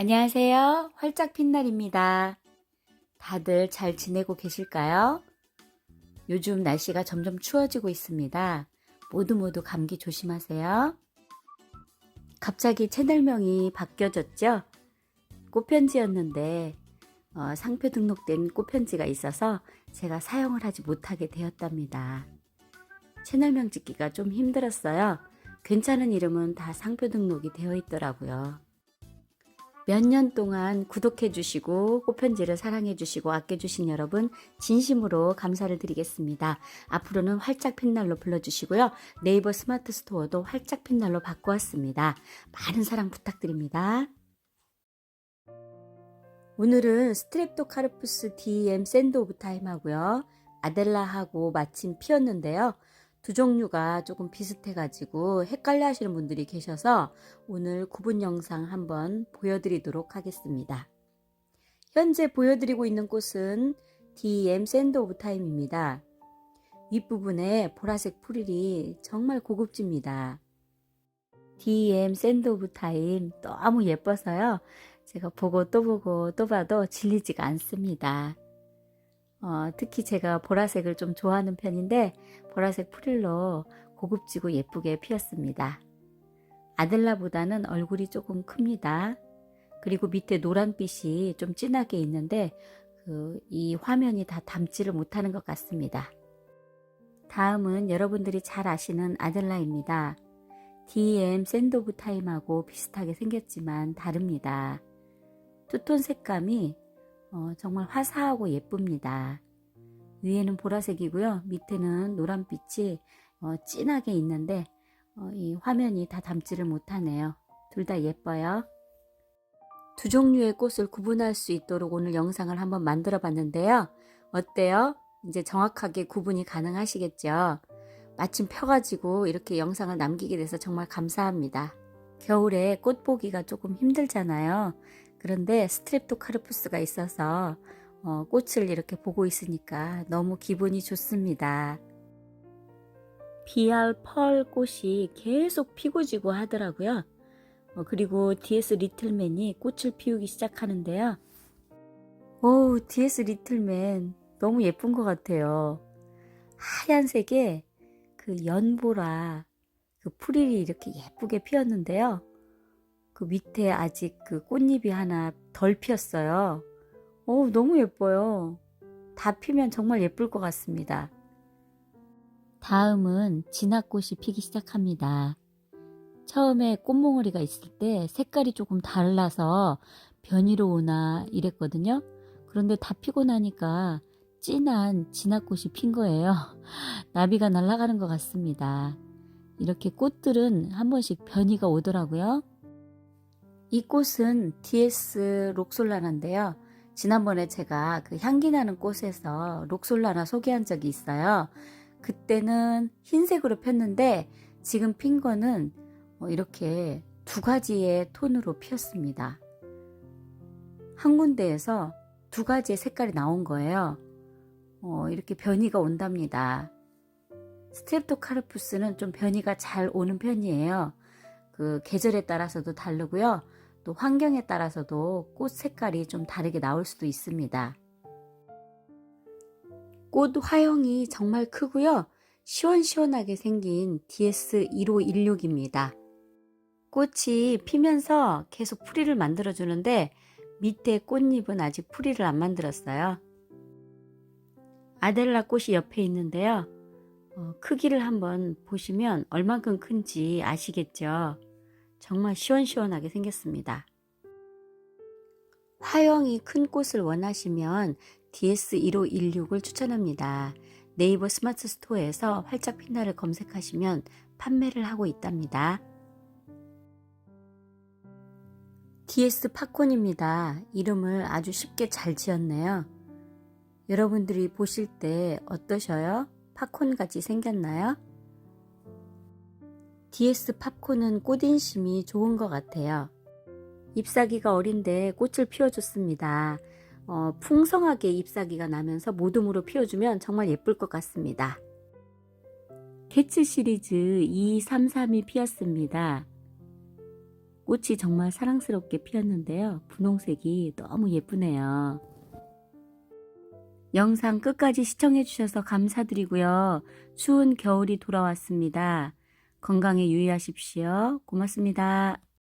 안녕하세요. 활짝 핀날입니다. 다들 잘 지내고 계실까요? 요즘 날씨가 점점 추워지고 있습니다. 모두 모두 감기 조심하세요. 갑자기 채널명이 바뀌어졌죠? 꽃편지였는데 어, 상표 등록된 꽃편지가 있어서 제가 사용을 하지 못하게 되었답니다. 채널명 짓기가 좀 힘들었어요. 괜찮은 이름은 다 상표 등록이 되어 있더라고요. 몇 년 동안 구독해 주시고 꽃편지를 사랑해 주시고 아껴 주신 여러분 진심으로 감사를 드리겠습니다. 앞으로는 활짝 핀날로 불러 주시고요. 네이버 스마트 스토어도 활짝 핀날로 바꾸었습니다. 많은 사랑 부탁드립니다. 오늘은 스트랩토카르푸스 DM 샌드 오브 타임 하고요. 아델라하고 마침 피었는데요. 두 종류가 조금 비슷해가지고 헷갈려 하시는 분들이 계셔서 오늘 구분 영상 한번 보여드리도록 하겠습니다. 현재 보여드리고 있는 꽃은 DM 샌드 오브 타임입니다. 윗부분에 보라색 프릴이 정말 고급집니다. DM 샌드 오브 타임 너무 예뻐서요. 제가 보고 또 보고 또 봐도 질리지가 않습니다. 어, 특히 제가 보라색을 좀 좋아하는 편인데 보라색 프릴로 고급지고 예쁘게 피었습니다. 아델라보다는 얼굴이 조금 큽니다. 그리고 밑에 노란빛이 좀 진하게 있는데 그, 이 화면이 다 담지를 못하는 것 같습니다. 다음은 여러분들이 잘 아시는 아델라입니다. DM 샌드 오브 타임하고 비슷하게 생겼지만 다릅니다. 투톤 색감이 어, 정말 화사하고 예쁩니다. 위에는 보라색이고요. 밑에는 노란빛이 어, 진하게 있는데 어, 이 화면이 다 담지를 못하네요. 둘 다 예뻐요. 두 종류의 꽃을 구분할 수 있도록 오늘 영상을 한번 만들어 봤는데요. 어때요? 이제 정확하게 구분이 가능하시겠죠? 마침 펴가지고 이렇게 영상을 남기게 돼서 정말 감사합니다. 겨울에 꽃 보기가 조금 힘들잖아요. 그런데 스트랩토카르푸스가 있어서 어, 꽃을 이렇게 보고 있으니까 너무 기분이 좋습니다. 비알 펄 꽃이 계속 피고 지고 하더라고요. 어, 그리고 DS 리틀맨이 꽃을 피우기 시작하는데요. 오, DS 리틀맨 너무 예쁜 것 같아요. 하얀색에 그 연보라 그 프릴이 이렇게 예쁘게 피었는데요. 그 밑에 아직 그 꽃잎이 하나 덜 피었어요. 오, 너무 예뻐요. 다 피면 정말 예쁠 것 같습니다. 다음은 진화꽃이 피기 시작합니다. 처음에 꽃몽오리가 있을 때 색깔이 조금 달라서 변이로 오나 이랬거든요. 그런데 다 피고 나니까 진한 진화꽃이 핀 거예요. 나비가 날아가는 것 같습니다. 이렇게 꽃들은 한 번씩 변이가 오더라고요. 이 꽃은 DS 록솔라나인데요. 지난번에 제가 그 향기 나는 꽃에서 록솔라나 소개한 적이 있어요. 그때는 흰색으로 폈는데 지금 핀 거는 어, 이렇게 두 가지의 톤으로 피었습니다. 한 군데에서 두 가지의 색깔이 나온 거예요. 어, 이렇게 변이가 온답니다. 스트랩토카르푸스는 좀 변이가 잘 오는 편이에요. 그 계절에 따라서도 다르고요. 또 환경에 따라서도 꽃 색깔이 좀 다르게 나올 수도 있습니다. 꽃 화형이 정말 크고요. 시원시원하게 생긴 DS1516입니다. 꽃이 피면서 계속 풀이를 만들어주는데 밑에 꽃잎은 아직 풀이를 안 만들었어요. 아델라 꽃이 옆에 있는데요. 어, 크기를 한번 보시면 얼만큼 큰지 아시겠죠? 정말 시원시원하게 생겼습니다. 화형이 큰 꽃을 원하시면 DS1516을 추천합니다. 네이버 스마트 스토어에서 활짝 핀나를 검색하시면 판매를 하고 있답니다. DS 팝콘입니다. 이름을 아주 쉽게 잘 지었네요. 여러분들이 보실 때 어떠셔요? 팝콘 같이 생겼나요? DS 팝콘은 꽃인심이 좋은 것 같아요. 잎사귀가 어린데 꽃을 피워줬습니다. 어, 풍성하게 잎사귀가 나면서 모둠으로 피워주면 정말 예쁠 것 같습니다. 캐츠 시리즈 233이 피었습니다. 꽃이 정말 사랑스럽게 피었는데요. 분홍색이 너무 예쁘네요. 영상 끝까지 시청해주셔서 감사드리고요. 추운 겨울이 돌아왔습니다. 건강에 유의하십시오. 고맙습니다.